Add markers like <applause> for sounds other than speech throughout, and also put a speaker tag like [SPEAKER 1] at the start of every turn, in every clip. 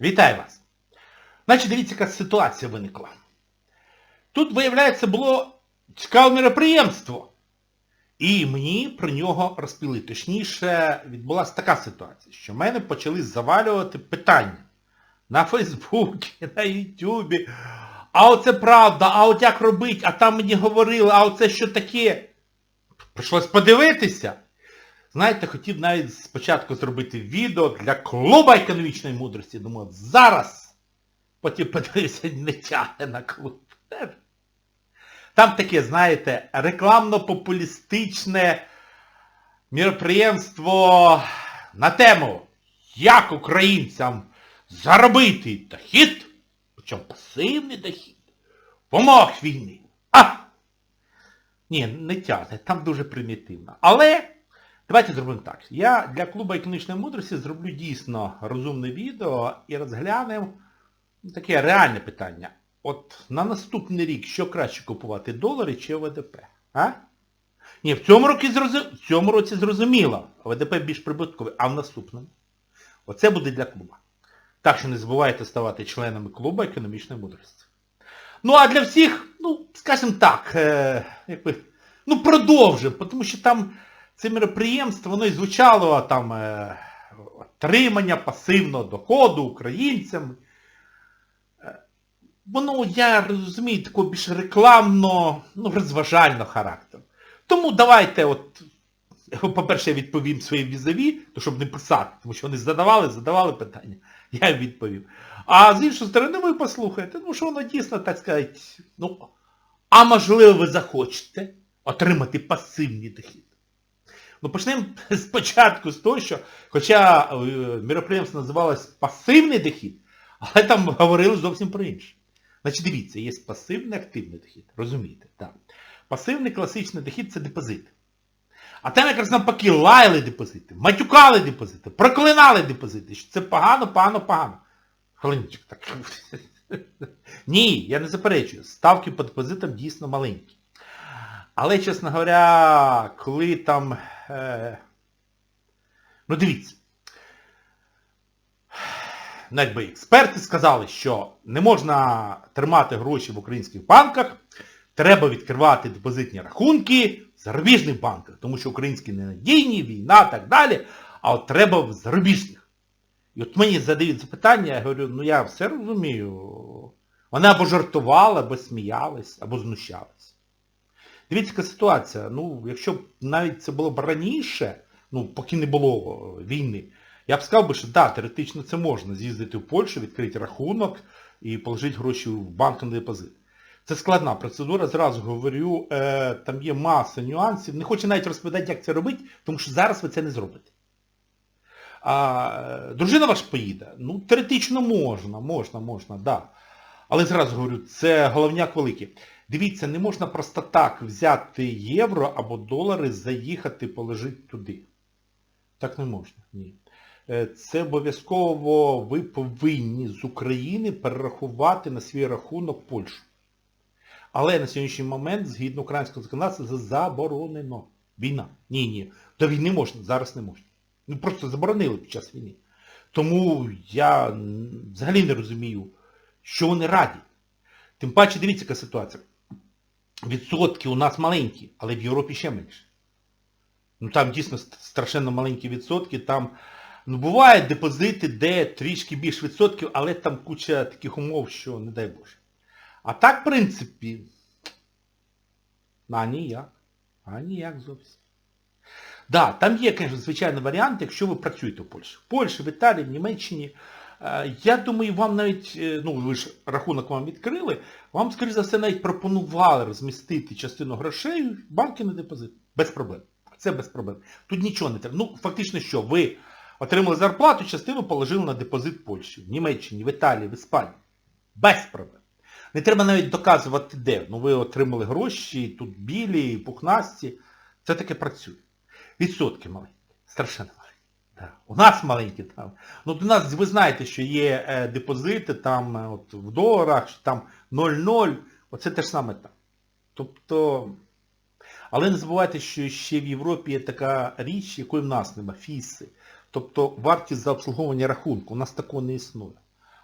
[SPEAKER 1] Вітаю вас! Значить, дивіться, яка ситуація виникла. Тут, виявляється, було цікаве мероприємство. І мені про нього розповіли. Точніше, відбулася така ситуація, що мене почали завалювати питання на Фейсбуці, <laughs> на Ютубі. А оце правда, а от як робить, а там мені говорили, а оце що таке? Прийшлось подивитися. Знаєте, хотів навіть спочатку зробити відео для клуба економічної мудрості. Думаю, зараз. Потім подивився, не тягне на клуб. Там таке, знаєте, рекламно-популістичне міроприємство на тему, як українцям заробити дохід, причому пасивний дохід, в умовах війни. А! Ні, не тягне, там дуже примітивно. Але давайте зробимо так. Я для клубу економічної мудрості зроблю дійсно розумне відео і розглянемо таке реальне питання. От на наступний рік що краще купувати, долари чи ОВДП? А? Ні, в цьому році, зрозу... в цьому році зрозуміло. ОВДП більш прибутковий, а в наступному? Оце буде для клуба. Так що не забувайте ставати членами клубу економічної мудрості. Ну а для всіх, ну, скажімо так, е, якби, ну продовжимо, тому що там це мероприємство, воно і звучало там е, отримання пасивного доходу українцям. Е, Воно, я розумію, такого більш рекламно, ну, розважального характеру. Тому давайте, от, по-перше, я відповім своїм візові, то щоб не писати, тому що вони задавали, задавали питання, я їм відповів. А з іншої сторони ви послухаєте, ну що воно дійсно, так сказати, ну, а можливо ви захочете отримати пасивний дохід. Ну почнемо <laughs> спочатку з того, що, хоча е, міроприємство називалось пасивний дохід, але там говорили зовсім про інше. Значить, дивіться, є пасивний активний дохід. Розумієте? Так. Пасивний класичний дохід це депозит. А там якраз навпаки лаяли депозити, матюкали депозити, проклинали депозити, що це погано, погано, погано. Хвилиночку, так. <laughs> Ні, я не заперечую. Ставки по депозитам дійсно маленькі. Але, чесно говоря, коли там... Е... Ну дивіться. Ну, якби експерти сказали, що не можна тримати гроші в українських банках, треба відкривати депозитні рахунки в зарубіжних банках, тому що українські ненадійні, війна і так далі, а от треба в зарубіжних. І от мені задають запитання, я говорю, ну я все розумію. Вони або жартували, або сміялись, або знущались. Дивіться, яка ситуація. Ну, якщо б навіть це було б раніше, ну, поки не було війни, я б сказав би, що да, теоретично це можна. З'їздити в Польщу, відкрити рахунок і положити гроші в банк на депозит. Це складна процедура, зразу говорю, е, там є маса нюансів. Не хочу навіть розповідати, як це робити, тому що зараз ви це не зробите. А дружина ваша поїде? Ну, теоретично можна, можна, можна. Да. Але зразу говорю, це головняк великий. Дивіться, не можна просто так взяти євро або долари, заїхати, положити туди. Так не можна, ні. Це обов'язково ви повинні з України перерахувати на свій рахунок Польщу. Але на сьогоднішній момент, згідно українського законодавства, це заборонено. Війна. Ні, ні. До війни можна, зараз не можна. Ну просто заборонили під час війни. Тому я взагалі не розумію, що вони раді. Тим паче, дивіться, яка ситуація. Відсотки у нас маленькі, але в Європі ще менше. Ну там дійсно страшенно маленькі відсотки, там ну, бувають депозити, де трішки більш відсотків, але там куча таких умов, що не дай Боже. А так, в принципі, а ніяк. А ніяк зовсім. Да, там є, звичайний варіант, якщо ви працюєте в Польщі. В Польщі, в Італії, в Німеччині. Я думаю, вам навіть, ну ви ж рахунок вам відкрили, вам, скоріш за все, навіть пропонували розмістити частину грошей в банки на депозит. Без проблем. Це без проблем. Тут нічого не треба. Ну, фактично що, ви отримали зарплату, частину положили на депозит Польщі, в Німеччині, в Італії, в Іспанії. Без проблем. Не треба навіть доказувати де. Ну ви отримали гроші, тут білі, пухнасті. Це таке працює. Відсотки маленькі. Страшенно. У нас маленькі там. Ну до нас, ви знаєте, що є е, депозити там е, от, в доларах, там 0,0. Оце те ж саме там. Тобто... Але не забувайте, що ще в Європі є така річ, якої в нас нема, фіси. Тобто вартість за обслуговування рахунку. У нас такого не існує.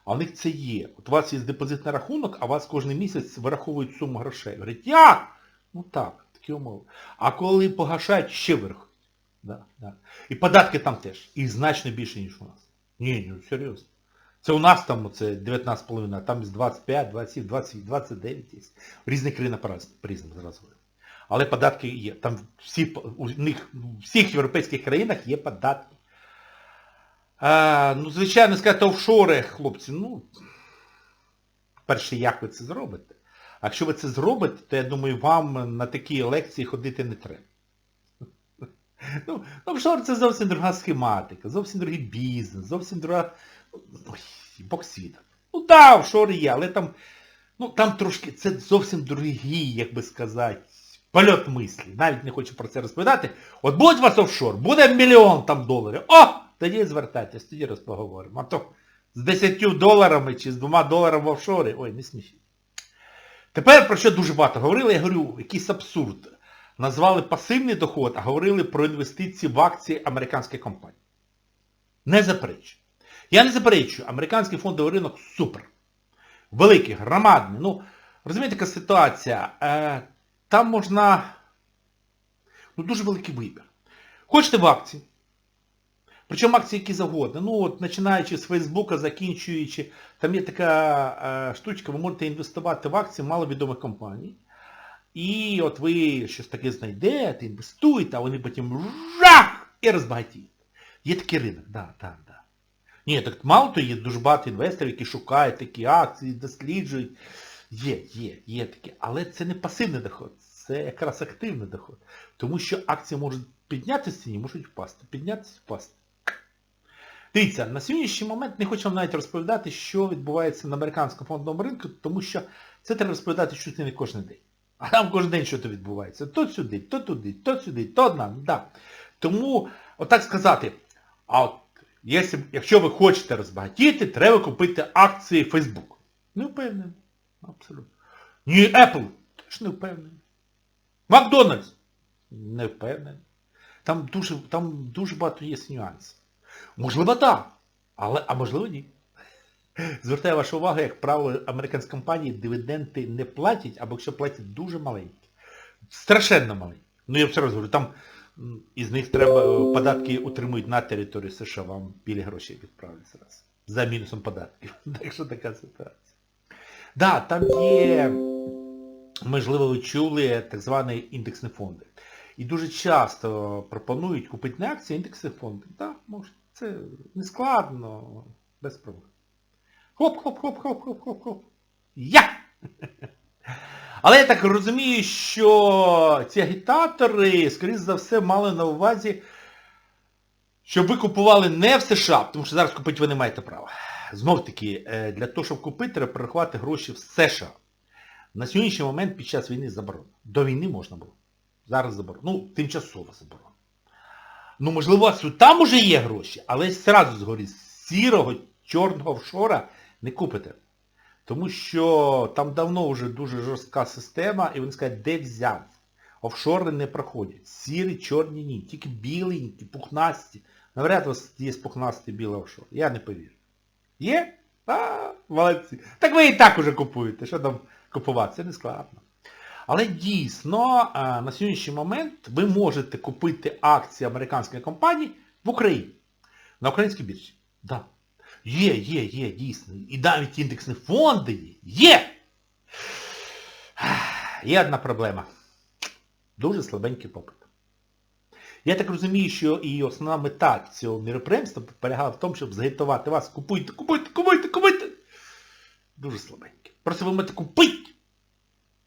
[SPEAKER 1] А у них це є. От у вас є депозитний рахунок, а у вас кожен місяць вираховують суму грошей. Говорять, як? Ну так, такі умови. А коли погашають, ще вирахують. Да, да. І податки там теж. І значно більше, ніж у нас. Ні, ну серйозно. Це у нас там це 19,5, а там 25, 27, 20, 29 є. В різних країнах по-різному зразу. Але податки є. Там всі, у них, в всіх європейських країнах є податки. А, ну, звичайно, сказати, офшори, хлопці, ну, перше, як ви це зробите? А якщо ви це зробите, то я думаю, вам на такі лекції ходити не треба. Ну, офшор це зовсім друга схематика, зовсім другий бізнес, зовсім друга... Ой, Бог світа. Ну так, да, офшори є, але там, ну, там трошки, це зовсім другий, як би сказати, польот мислі. Навіть не хочу про це розповідати. От буде у вас офшор, буде мільйон там доларів. О! Тоді звертайтесь, тоді раз поговоримо. А то з 10 доларами чи з 2 доларами в офшорі, ой, не смішіть. Тепер про що дуже багато говорили, я говорю, якийсь абсурд. Назвали пасивний доход, а говорили про інвестиції в акції американських компаній. Не заперечую. Я не заперечую, американський фондовий ринок супер. Великий, громадний. Ну, розумієте, яка ситуація? Е, там можна... Ну, дуже великий вибір. Хочете в акції? Причому акції які завгодно. Ну от починаючи з Фейсбука, закінчуючи, там є така е, штучка, ви можете інвестувати в акції маловідомих компаній. І от ви щось таке знайдете, інвестуєте, а вони потім жах! І розбагатіють. Є такий ринок, да, так, да. Ні, так мало то є дуже багато інвесторів, які шукають такі акції, досліджують. Є, є, є такі. Але це не пасивний доход, це якраз активний доход. Тому що акції можуть піднятися ціні, можуть впасти. Піднятися, впасти. Дивіться, на сьогоднішній момент не хочу вам навіть розповідати, що відбувається на американському фондовому ринку, тому що це треба розповідати чуть не кожен день. А там кожен день щось відбувається. То сюди, то туди, то сюди, то одна. Да. Тому, отак сказати, а от, якщо, якщо ви хочете розбагатіти, треба купити акції Facebook. Не впевнений. Абсолютно. Ні, Apple. Теж не впевнений. Макдональдс. Не впевнений. Там дуже, там дуже багато є нюансів. Можливо, так. Але, а можливо, ні. Звертаю вашу увагу, як правило, американські компанії дивіденди не платять, або якщо платять дуже маленькі. Страшенно маленькі. Ну я все раз говорю, там із них треба е, податки утримують на території США, вам білі гроші відправлять зараз. За мінусом податків. <laughs> Так що така ситуація. Да, там є, можливо, ви чули так звані індексні фонди. І дуже часто пропонують купити не акції, а індексні фонди. Так, да, може, це не складно, без проблем. Хоп-хоп-хоп-хоп-хоп-хоп-хоп. Я! Але я так розумію, що ці агітатори, скоріш за все, мали на увазі, щоб ви купували не в США, тому що зараз купити ви не маєте права. Знов таки, е, для того, щоб купити, треба перерахувати гроші в США. На сьогоднішній момент під час війни заборонено. До війни можна було. Зараз заборонено. Ну, тимчасово заборонено. Ну, можливо, у вас там уже є гроші, але зразу згорі з сірого, чорного офшора не купите. Тому що там давно вже дуже жорстка система, і вони скажуть, де взяв. Офшори не проходять. Сірі, чорні ні. Тільки біленькі, пухнасті. Навряд у вас є пухнастий білий офшор. Я не повірю. Є? А, молодці. Так ви і так уже купуєте. Що там купувати? Це не складно. Але дійсно, на сьогоднішній момент ви можете купити акції американської компанії в Україні. На українській біржі. Да. Є, є, є, дійсно. І навіть індексні фонди є. Є! Є одна проблема. Дуже слабенький попит. Я так розумію, що і основна мета цього міроприємства полягала в тому, щоб загітувати вас. Купуйте, купуйте, купуйте, купуйте. Дуже слабенький. Просто ви можете купити.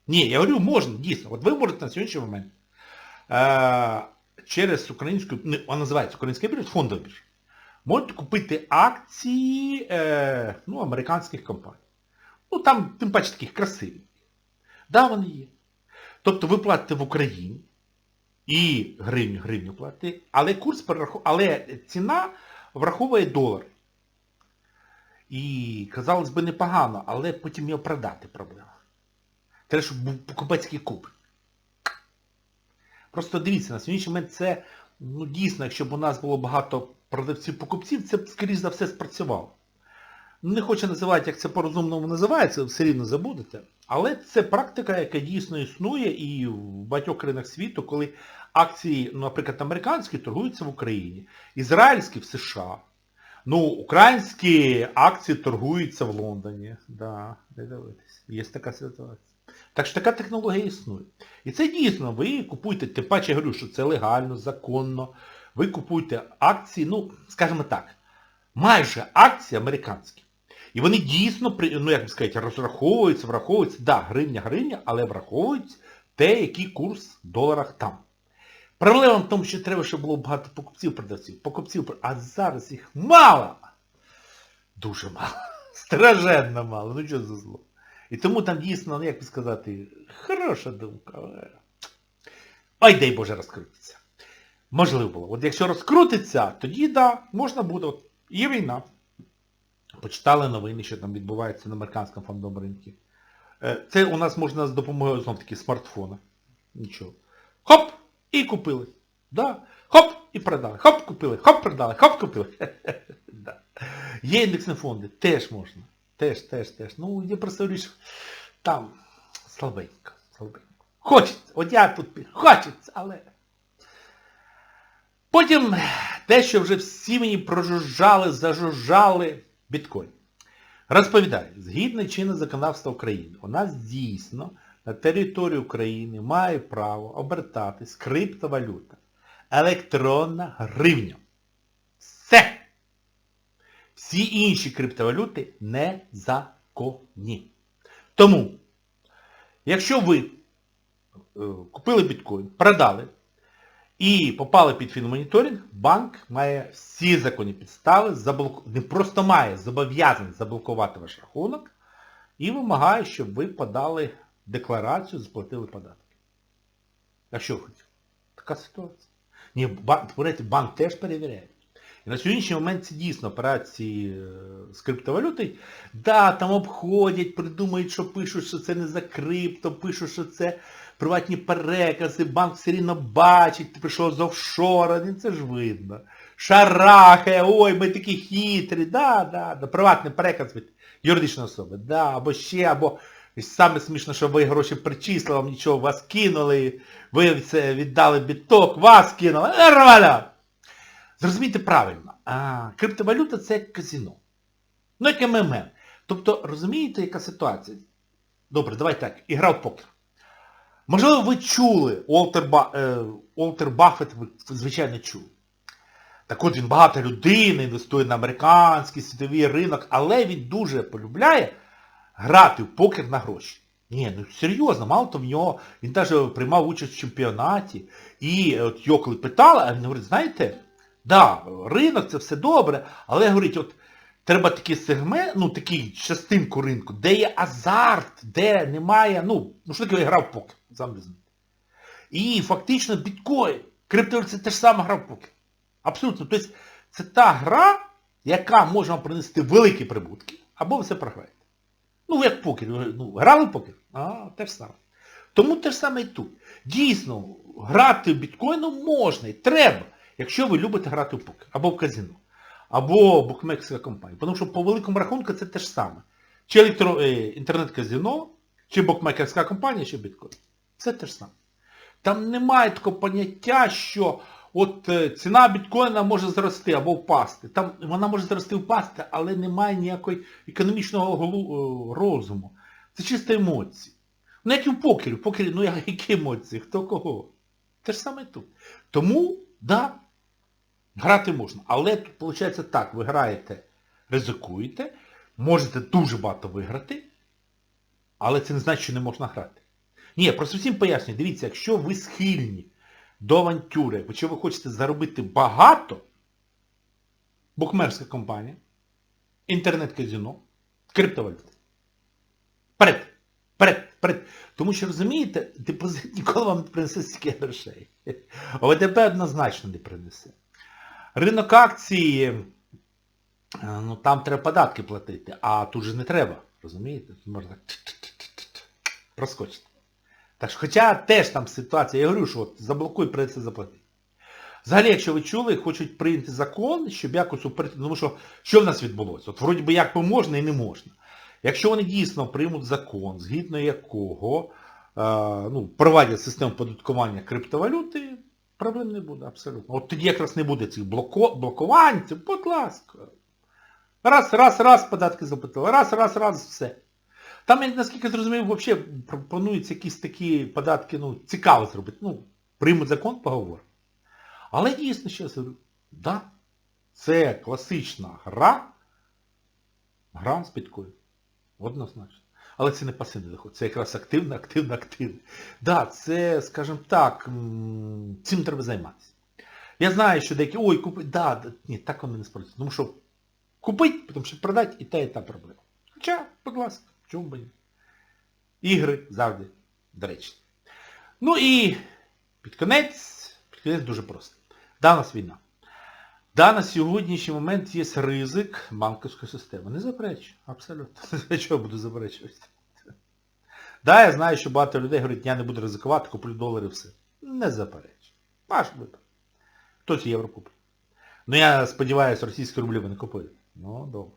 [SPEAKER 1] Ні, я говорю, можна, дійсно. От ви можете на сьогоднішній момент е, через українську, вона називається українська біржа, фондова біржа, можете купити акції е, ну, американських компаній. Ну там, тим паче таких красивих. Да, вони є. Тобто ви платите в Україні і гривню, гривню платите, але курс перераховує, але ціна враховує долар. І, казалось би, непогано, але потім його продати проблема. Треба, щоб був покупецький куб. Просто дивіться, на сьогоднішній момент це, ну дійсно, якщо б у нас було багато продавців-покупців, це б, скоріш за все, спрацювало. не хочу називати, як це по-розумному називається, все рівно забудете. Але це практика, яка дійсно існує і в багатьох країнах світу, коли акції, наприклад, американські торгуються в Україні, ізраїльські в США. Ну, українські акції торгуються в Лондоні. Да, не дивитись. Є така ситуація. Так що така технологія існує. І це дійсно, ви купуєте, тим паче я говорю, що це легально, законно. Ви купуєте акції, ну, скажімо так, майже акції американські. І вони дійсно, ну як би сказати, розраховуються, враховуються, да, гривня, гривня, але враховують те, який курс в доларах там. Проблема в тому, що треба, щоб було багато покупців, продавців. Покупців, а зараз їх мало. Дуже мало. <laughs> Страженно мало. Ну що за зло. І тому там дійсно, ну як би сказати, хороша думка. Ой, дай Боже розкрутиться. Можливо. От якщо розкрутиться, тоді да, можна буде. От, є війна. Почитали новини, що там відбувається на американському фондовому ринку. Е, Це у нас можна з допомогою знов таки смартфона. Нічого. Хоп! І купили. Да. Хоп! І продали. Хоп, купили. Хоп, продали. Хоп, купили. <laughs> Да. Є індексні фонди. Теж можна. Теж, теж, теж. Ну, я просто говорю, там слабенько. слабенько. Хочеться. От я тут хочеться, але... Потім те, що вже всі мені прожужжали, зажужжали біткоін. Розповідаю, згідно чинного законодавства України, у нас дійсно на території України має право обертатись криптовалюта. Електронна гривня. Все. Всі інші криптовалюти незаконні. Тому, якщо ви е, купили біткоін, продали, і попали під фінмоніторинг, банк має всі законні підстави, заблок... не просто має, зобов'язаний заблокувати ваш рахунок і вимагає, щоб ви подали декларацію, заплатили податки. А що ви? Така ситуація. Ні, банк, банк теж перевіряє. І на сьогоднішній момент це дійсно операції е, з криптовалютою. Да, там обходять, придумають, що пишуть, що це не за крипто, пишуть, що це приватні перекази, банк все рівно бачить, ти прийшов з офшора, ну це ж видно. Шарахає, ой, ми такі хитрі, да, да, да, приватний переказ від юридичної особи, да, або ще, або саме смішно, що ви гроші причислили, вам нічого, вас кинули, ви це віддали біток, вас кинули, нормально. Зрозумійте правильно, а, криптовалюта це як казино. Ну як МММ. Тобто, розумієте, яка ситуація? Добре, давай так, ігра в покер. Можливо, ви чули, Уолтер, е, Уолтер Баффет, ви звичайно чули. Так от він багата людина, інвестує на американський світовий ринок, але він дуже полюбляє грати в покер на гроші. Ні, ну серйозно, мало того в нього, він навіть приймав участь в чемпіонаті. І от його коли питали, а він говорить, знаєте, да, ринок це все добре, але говорить, от треба такий сегмент, ну такий частинку ринку, де є азарт, де немає, ну, ну що таке гра в покер, сам візьмете. І фактично біткоін, криптовалюта це теж сама гра в покер. Абсолютно. Тобто це та гра, яка може вам принести великі прибутки, або ви все програєте. Ну, як покер. Ну, грали в покер? А, те ж саме. Тому те ж саме і тут. Дійсно, грати в біткоїном можна і треба, якщо ви любите грати в покер, або в казино, або букмекерська компанія. Тому що по великому рахунку це те ж саме. Чи електро, е, інтернет-казино, чи букмекерська компанія, чи біткоін. Це те ж саме. Там немає такого поняття, що от е, ціна біткоїна може зрости або впасти. Там вона може зрости впасти, але немає ніякої економічного е, розуму. Це чисто емоції. Ну як і в покері. В покері, ну <laughs> які емоції? Хто кого? Те ж саме тут. Тому, да, грати можна. Але тут виходить так, ви граєте, ризикуєте, можете дуже багато виграти, але це не значить, що не можна грати. Ні, просто всім пояснюю, дивіться, якщо ви схильні до авантюри, якщо ви хочете заробити багато, букмерська компанія, інтернет-казино, криптовалюта. Вперед! Вперед! Вперед! Тому що, розумієте, депозит ніколи вам не принесе стільки грошей. ОВДП однозначно не принесе. Ринок акції, е, ну там треба податки платити, а тут же не треба. Розумієте? Можна проскочити. Так що, хоча теж там ситуація, я говорю, що от заблокуй, придеться заплатити. Взагалі, якщо ви чули, хочуть прийняти закон, щоб якось уперти, тому що що в нас відбулося? От вроді би як би можна і не можна. Якщо вони дійсно приймуть закон, згідно якого е, ну, проводять систему податкування криптовалюти, проблем не буде абсолютно. От тоді якраз не буде цих блоко, блокувань, це, будь ласка. Раз, раз, раз податки заплатили, раз, раз, раз, все. Там, я наскільки зрозумів, взагалі пропонуються якісь такі податки, ну, цікаво зробити. Ну, приймуть закон, поговоримо. Але дійсно, ще раз говорю, да, це класична гра, гра з підкою. Однозначно. Але це не пасивний доход, це якраз активно, активно, активно. Да, це, скажімо так, цим треба займатися. Я знаю, що деякі, ой, купи, да, ні, так воно не спрацює. Тому що купить, потім ще продати, і та, і та проблема. Хоча, будь ласка, чому б ні? Ігри завжди доречні. Ну і під кінець, під кінець дуже просто. Да, у нас війна. Да, на сьогоднішній момент є ризик банківської системи. Не заперечую, абсолютно. <laughs> Я чого буду заперечувати? Да, я знаю, що багато людей говорять, я не буду ризикувати, куплю долари все. Не заперечую. Ваш вибір. Хтось євро купить. Ну я сподіваюся, російські рублі ви не купили. Ну, добре.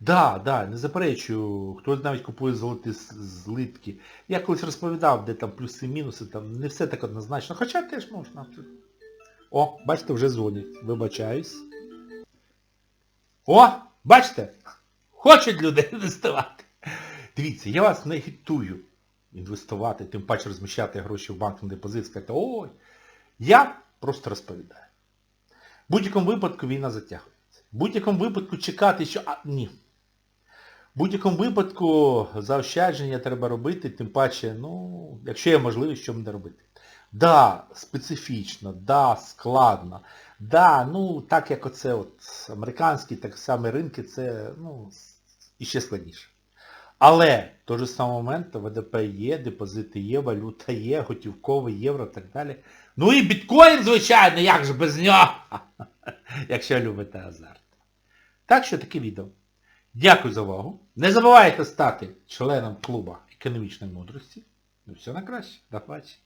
[SPEAKER 1] Да, да, не заперечую, хтось навіть купує золоті злитки. Я колись розповідав, де там плюси, мінуси, там не все так однозначно, хоча теж можна. абсолютно. О, бачите, вже дзвонять. Вибачаюсь. О, бачите? Хочуть люди <laughs> інвестувати. Дивіться, я вас не агітую інвестувати, тим паче розміщати гроші в банк на депозит, сказати, ой. Я просто розповідаю. В будь-якому випадку війна затягується. В будь-якому випадку чекати, що... А, ні. В будь-якому випадку заощадження треба робити, тим паче, ну, якщо є можливість, що буде робити. Да, специфічно, да, складно. Да, ну, так як оце от американські, так само ринки, це, ну, іще складніше. Але В той же самий момент ВДП є, депозити є, валюта є, готівковий євро і так далі. Ну і біткоін, звичайно, як же без нього, <laughs> якщо любите азарт. Так що таке відео. Дякую за увагу. Не забувайте стати членом клуба економічної мудрості. Ну все на краще. До побачення.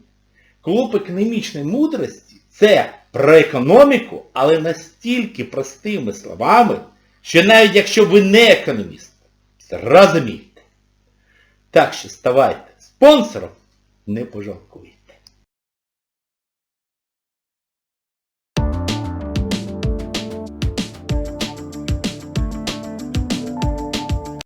[SPEAKER 1] Клуб економічної мудрості це про економіку, але настільки простими словами, що навіть якщо ви не економіст, зрозумієте. Так що ставайте спонсором, не пожалкуйте.